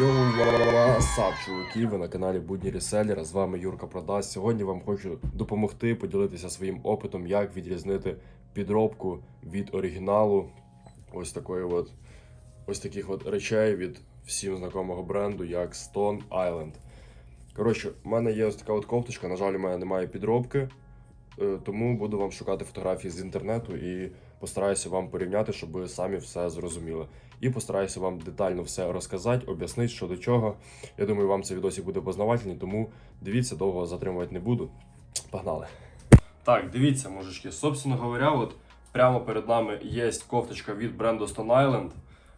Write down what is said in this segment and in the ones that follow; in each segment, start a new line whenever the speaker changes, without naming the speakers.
Йоу, васап, чуваки, ви на каналі Будні Реселера. З вами Юрка Продас. Сьогодні вам хочу допомогти поділитися своїм опитом, як відрізнити підробку від оригіналу. Ось такої от, ось таких от речей від всім знакомого бренду, як Stone Island. Коротше, в мене є ось така от кофточка, на жаль, у мене немає підробки. Тому буду вам шукати фотографії з інтернету і постараюся вам порівняти, щоб ви самі все зрозуміли. І постараюся вам детально все розказати, об'яснити, що до чого. Я думаю, вам цей відосик буде познавательний, тому дивіться, довго затримувати не буду. Погнали. Так, дивіться, мужички. Собственно говоря, от прямо перед нами є кофточка від бренду Stone Island.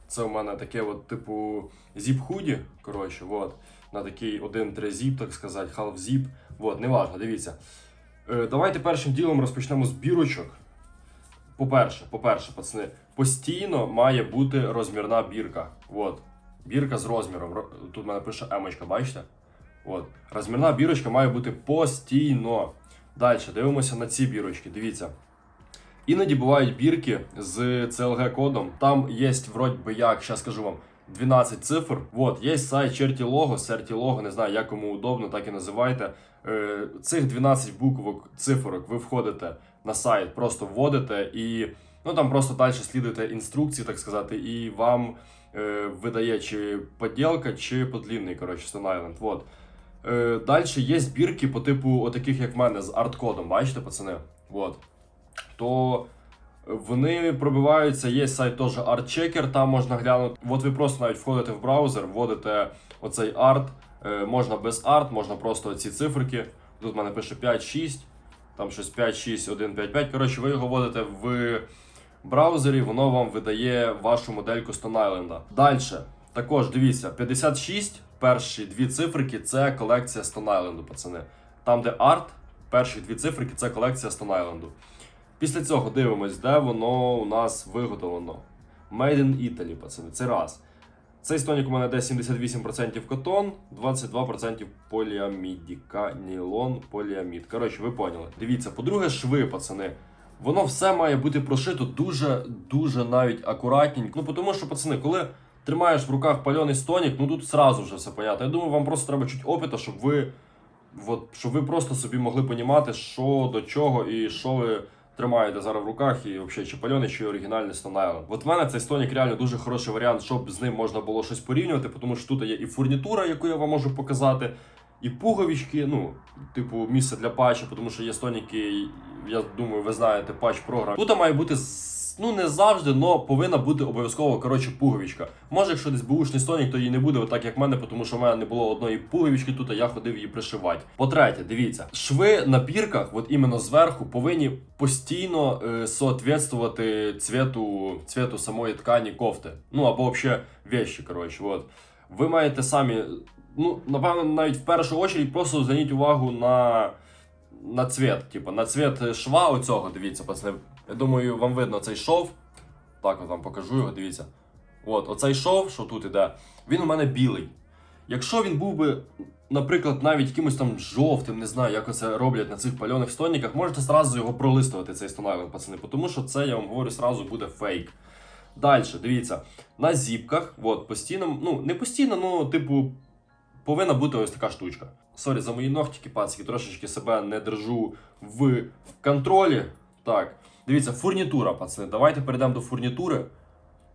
Це у мене таке, от, типу, зіп-худі. Коротше, от, на такий 1-3 зіп, так сказати, half зіп. От, неважно, дивіться. Е, давайте першим ділом розпочнемо з бірочок. По-перше, по-перше, пацани, постійно має бути розмірна бірка. От. Бірка з розміром. Тут в мене пише емочка, бачите? От. Розмірна бірочка має бути постійно. Далі дивимося на ці бірочки. Дивіться. Іноді бувають бірки з CLG кодом. Там є, вроді би, як, зараз скажу вам, 12 цифр. Вот, є сайт Чертілого, Сертілого, не знаю, як кому удобно, так і називайте. Е, цих 12 буквок, цифрок ви входите на сайт, просто вводите і ну там просто далі слідуєте інструкції, так сказати, і вам е, видає чи поділка, чи подлінний, коротше, Stone Island. Вот. Е, далі є збірки по типу отаких, як в мене, з арт-кодом, бачите, пацани? Вот. То вони пробиваються, є сайт теж ArtChecker, там можна глянути. От ви просто навіть входите в браузер, вводите оцей арт. Е, можна без арт, можна просто ці циферки. Тут в мене пише 5, 6, там щось 5, 6, 1, 5, 5. Коротше, ви його вводите в браузері, воно вам видає вашу модельку Stone Island. Далі, також дивіться, 56, перші дві циферки це колекція Stone Island, пацани. Там, де арт, перші дві циферки це колекція Stone Island. Після цього дивимось, де воно у нас виготовлено. Made in Italy, пацани, це раз. Цей стонік у мене де 78% котон, 22% поліамідіка, нілон, поліамід. Коротше, ви поняли. Дивіться, по-друге, шви, пацани. Воно все має бути прошито дуже, дуже навіть акуратненько. Ну, тому що, пацани, коли тримаєш в руках пальоний стонік, ну тут сразу вже все понятно. Я думаю, вам просто треба чуть опита, щоб ви, от, щоб ви просто собі могли понімати, що до чого і що ви тримаєте зараз в руках, і взагалі чи пальоний, чи оригінальний Stone. От в мене цей стонік реально дуже хороший варіант, щоб з ним можна було щось порівнювати, тому що тут є і фурнітура, яку я вам можу показати, і пуговички, ну, типу, місце для патча, тому що є стоніки, я думаю, ви знаєте, патч програм. Тут має бути Ну, не завжди, але повинна бути обов'язково коротше пуговичка. Може, якщо десь бушний стонік, то її не буде, отак як в мене, тому що в мене не було одної пуговички тут, а я ходив її пришивати. По-третє, дивіться, шви на бірках, от іменно зверху, повинні постійно е, соответствувати цвету, цвету самої ткані кофти. Ну або взагалі вещі, коротше. От. Ви маєте самі, ну, напевно, навіть в першу очередь просто зверніть увагу на. На цвет, типу, на цвет шва оцього, дивіться, пацани. Я думаю, вам видно цей шов. Так, от вам покажу його, дивіться. От, оцей шов, що тут іде, він у мене білий. Якщо він був би, наприклад, навіть якимось там жовтим, не знаю, як це роблять на цих пальоних стоніках, можете зразу його пролистувати, цей Island, пацани, тому що це, я вам говорю, зразу буде фейк. Далі, дивіться, на зіпках, от, постійно, ну, не постійно, ну, типу, повинна бути ось така штучка. Сорі, за мої ногтики, пацики, трошечки себе не держу в контролі. Так, дивіться, фурнітура, пацани. Давайте перейдемо до фурнітури.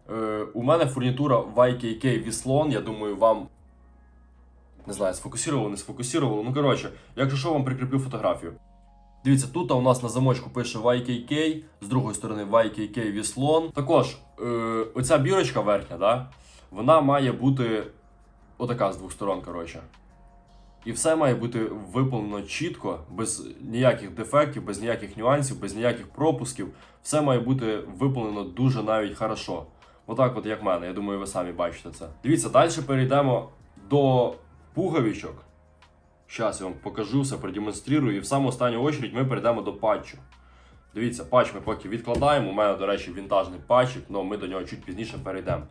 Е, у мене фурнітура YKK Віслон, я думаю, вам. Не знаю, сфокусувало, не сфокусувало. Ну, коротше, якщо що, вам прикріплю фотографію. Дивіться, тут у нас на замочку пише YKK, з другої сторони YKK Віслон. Також, е, оця бірочка верхня, да, вона має бути отака з двох сторон, коротше. І все має бути виповнено чітко, без ніяких дефектів, без ніяких нюансів, без ніяких пропусків. Все має бути виповнено дуже навіть хорошо. Отак, от як в мене. Я думаю, ви самі бачите це. Дивіться, далі перейдемо до пуговичок. Зараз я вам покажу все, продемонструю. І в саму останню очередь ми перейдемо до патчу. Дивіться, патч ми поки відкладаємо. У мене, до речі, вінтажний патчик, але ми до нього чуть пізніше перейдемо.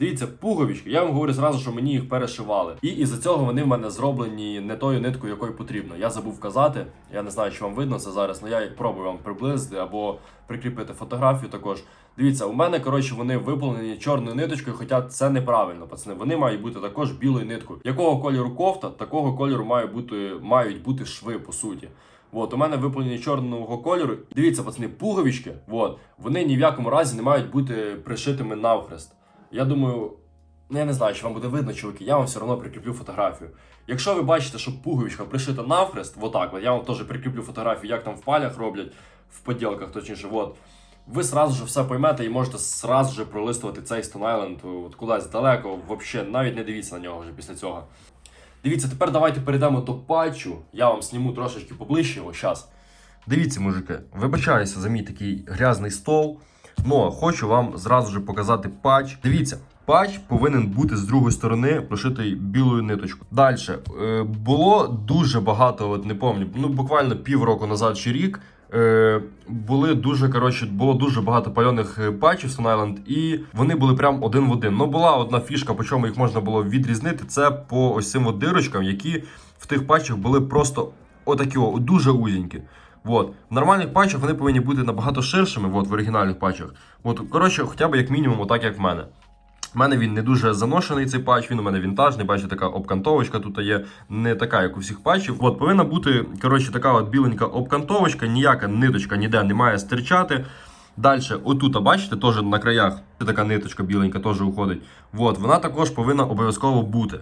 Дивіться, пуговички, я вам говорю зразу, що мені їх перешивали. І із-за цього вони в мене зроблені не тою ниткою, якою потрібно. Я забув вказати. Я не знаю, чи вам видно це зараз, але я пробую вам приблизити або прикріпити фотографію також. Дивіться, у мене коротше вони виповнені чорною ниточкою, хоча це неправильно, пацани. Вони мають бути також білою ниткою. Якого кольору кофта, такого кольору має бути, мають бути шви, по суті. От, у мене виповнені чорного кольору. Дивіться, пацани, пуговички, от, вони ні в якому разі не мають бути пришитими навхрест. Я думаю, ну я не знаю, чи вам буде видно, чуваки, я вам все одно прикріплю фотографію. Якщо ви бачите, що пуговичка пришита навхрест, отак, от, я вам теж прикріплю фотографію, як там в палях роблять, в поділках, точніше, от. Ви сразу же все поймете і можете сразу же пролистувати цей Stone Island от кудись далеко, вообще навіть не дивіться на нього вже після цього. Дивіться, тепер давайте перейдемо до патчу. Я вам сніму трошечки поближче його зараз. Дивіться, мужики, вибачаюся за мій такий грязний стол. Но хочу вам зразу ж показати патч. Дивіться, патч повинен бути з другої сторони прошитий білою ниточкою. Далі е, було дуже багато, от не пам'ятаю, ну буквально півроку назад чи рік. Е, були дуже коротше, було дуже багато пальоних е, патчів Stone Island, і вони були прям один в один. Ну була одна фішка, по чому їх можна було відрізнити. Це по ось цим от дирочкам, які в тих патчах були просто отакі, дуже узенькі. Вот. В нормальних патчах вони повинні бути набагато ширшими, вот, в оригінальних патчах. От, коротше, хоча б як мінімум, отак як в мене. У мене він не дуже заношений цей патч, він у мене вінтажний, бачите, така обкантовочка тут є, не така, як у всіх патчів. От повинна бути коротше, така от біленька обкантовочка, ніяка ниточка ніде не має стирчати. Далі, отут, бачите, теж на краях така ниточка біленька теж уходить. От, вона також повинна обов'язково бути.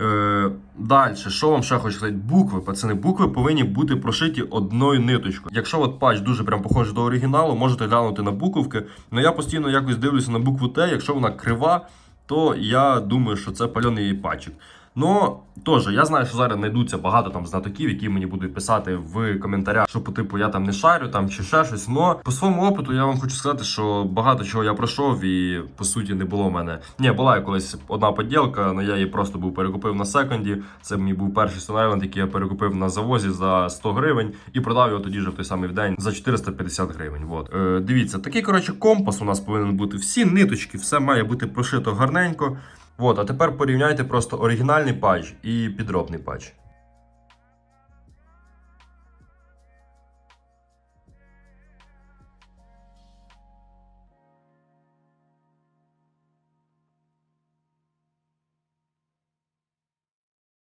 Е, Далі, що вам ще хочу сказати? Букви, пацани, букви повинні бути прошиті одною ниточкою. Якщо от патч дуже прям похожий до оригіналу, можете глянути на буковки. Ну я постійно якось дивлюся на букву Т. Якщо вона крива, то я думаю, що це пальоний патчик. Ну, теж, я знаю, що зараз знайдуться багато там знатоків, які мені будуть писати в коментарях, що по типу я там не шарю там чи ще щось. Но по своєму опиту я вам хочу сказати, що багато чого я пройшов, і по суті не було в мене. Ні, була колись одна поділка, але я її просто був перекупив на секонді. Це мій був перший Stone який я перекупив на завозі за 100 гривень і продав його тоді ж в той самий день за 450 гривень. Вот. Е, дивіться, такий коротше компас у нас повинен бути. Всі ниточки, все має бути прошито гарненько. От, а тепер порівняйте просто оригінальний патч і підробний патч.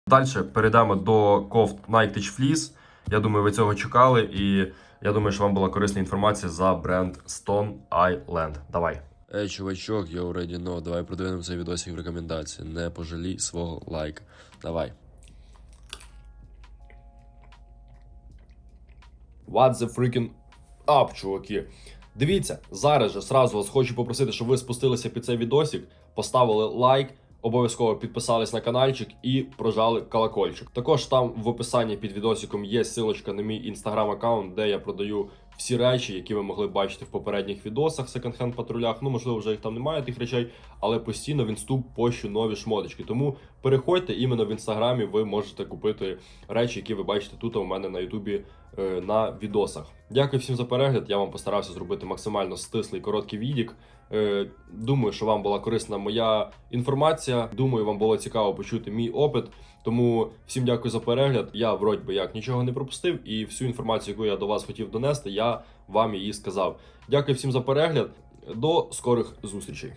Далі перейдемо до кофт Nike Tech Fleece. Я думаю, ви цього чекали, і я думаю, що вам була корисна інформація за бренд Stone Island. Давай.
Ей, чувачок, я already know. Давай продвинемо цей відосик в рекомендації. Не пожалій свого лайка. Давай.
What the freaking up, чуваки. Дивіться, зараз же сразу вас хочу попросити, щоб ви спустилися під цей відосик, поставили лайк, обов'язково підписались на каналчик і прожали колокольчик. Також там в описанні під відосиком є ссылочка на мій інстаграм аккаунт, де я продаю всі речі, які ви могли бачити в попередніх відосах секонд-хенд патрулях. Ну, можливо, вже їх там немає тих речей, але постійно в інсту пощу нові шмоточки. Тому переходьте іменно в інстаграмі, ви можете купити речі, які ви бачите тут у мене на Ютубі е, на відосах. Дякую всім за перегляд. Я вам постарався зробити максимально стислий короткий відік. Е, Думаю, що вам була корисна моя інформація. Думаю, вам було цікаво почути мій опит. Тому всім дякую за перегляд. Я вроді би як нічого не пропустив, і всю інформацію, яку я до вас хотів донести, я вам її сказав. Дякую всім за перегляд. До скорих зустрічей.